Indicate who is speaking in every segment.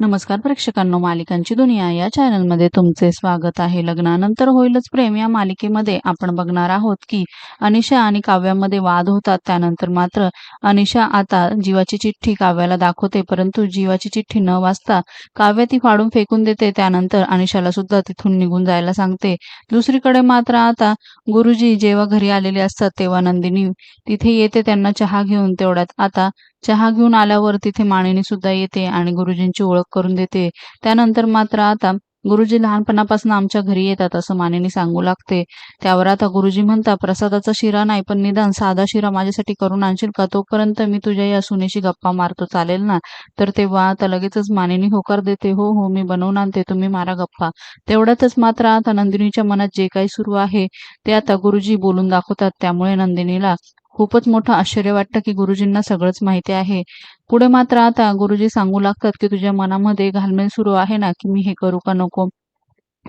Speaker 1: नमस्कार प्रेक्षकांनो मालिकांची दुनिया या चॅनलमध्ये तुमचे स्वागत आहे. लग्नानंतर होईलच प्रेम या मालिकेमध्ये. आपण बघणार आहोत की अनिशा आणि काव्यामध्ये वाद होतात. त्यानंतर मात्र अनिशा आता जीवाची चिठ्ठी काव्याला दाखवते परंतु जीवाची चिठ्ठी न वाचता काव्य ती फाडून फेकून देते. त्यानंतर अनिशाला सुद्धा तिथून निघून जायला सांगते. दुसरीकडे मात्र आता गुरुजी जेव्हा घरी आलेले असतात तेव्हा नंदिनी तिथे येते. त्यांना चहा घेऊन तेवढ्यात आता चहा घेऊन आल्यावर तिथे माणिनी सुद्धा येते आणि गुरुजींची ओळख करून देते. त्यानंतर मात्र आता गुरुजी लहानपणापासून आमच्या घरी येतात असं मानिनी सांगू लागते. त्यावर आता गुरुजी म्हणता प्रसादाचा शिरा नाही पण निदान साधा शिरा माझ्यासाठी करून आणशील का? तोपर्यंत मी तुझ्या या सुनेशी गप्पा मारतो चालेल ना? तर तेव्हा आता लगेचच मानिनी होकार देते हो हो मी बनवून आणते तुम्ही मारा गप्पा. तेवढ्यातच मात्र आता नंदिनीच्या मनात जे काही सुरू आहे ते आता गुरुजी बोलून दाखवतात त्यामुळे नंदिनीला खूपच मोठं आश्चर्य वाटतं की गुरुजींना सगळंच माहिती आहे. पुढे मात्र आता गुरुजी सांगू लागतात की तुझ्या मनामध्ये घालमेल सुरू आहे ना की मी हे करू का नको?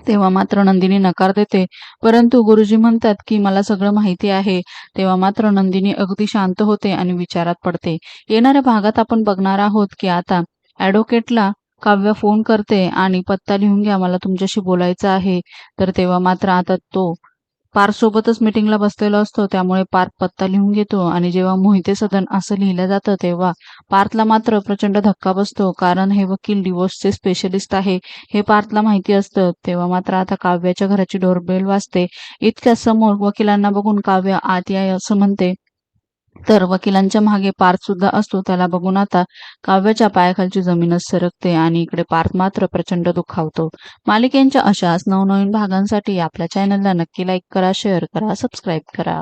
Speaker 1: तेव्हा मात्र नंदिनी नकार देते. परंतु गुरुजी म्हणतात की मला सगळं माहिती आहे. तेव्हा मात्र नंदिनी अगदी शांत होते आणि विचारात पडते. येणाऱ्या भागात आपण बघणार आहोत की आता ॲडव्होकेटला काव्य फोन करते आणि पत्ता लिहून घ्या मला तुमच्याशी बोलायचं आहे. तर तेव्हा मात्र आता तो पार्थ सोबतच मिटिंगला बसलेला असतो त्यामुळे पार्थ पत्ता लिहून घेतो आणि जेव्हा मोहिते सदन असं लिहिलं जातं तेव्हा पार्थला मात्र प्रचंड धक्का बसतो कारण हे वकील डिवोर्सचे स्पेशलिस्ट आहे हे पार्थला माहिती असतं तेव्हा मात्र आता काव्याच्या घराची डोरबेल वाजते. इतक्या समोर वकिलांना बघून काव्य आत याय असं म्हणते तर वकिलांच्या मागे पार्थ सुद्धा असतो. त्याला बघून आता काव्याच्या पायाखालची जमीनच सरकते आणि इकडे पार्थ मात्र प्रचंड दुखावतो. मालिकेंच्या अशाच नवनवीन भागांसाठी आपल्या चॅनलला नक्की लाईक करा शेअर करा सबस्क्राईब करा.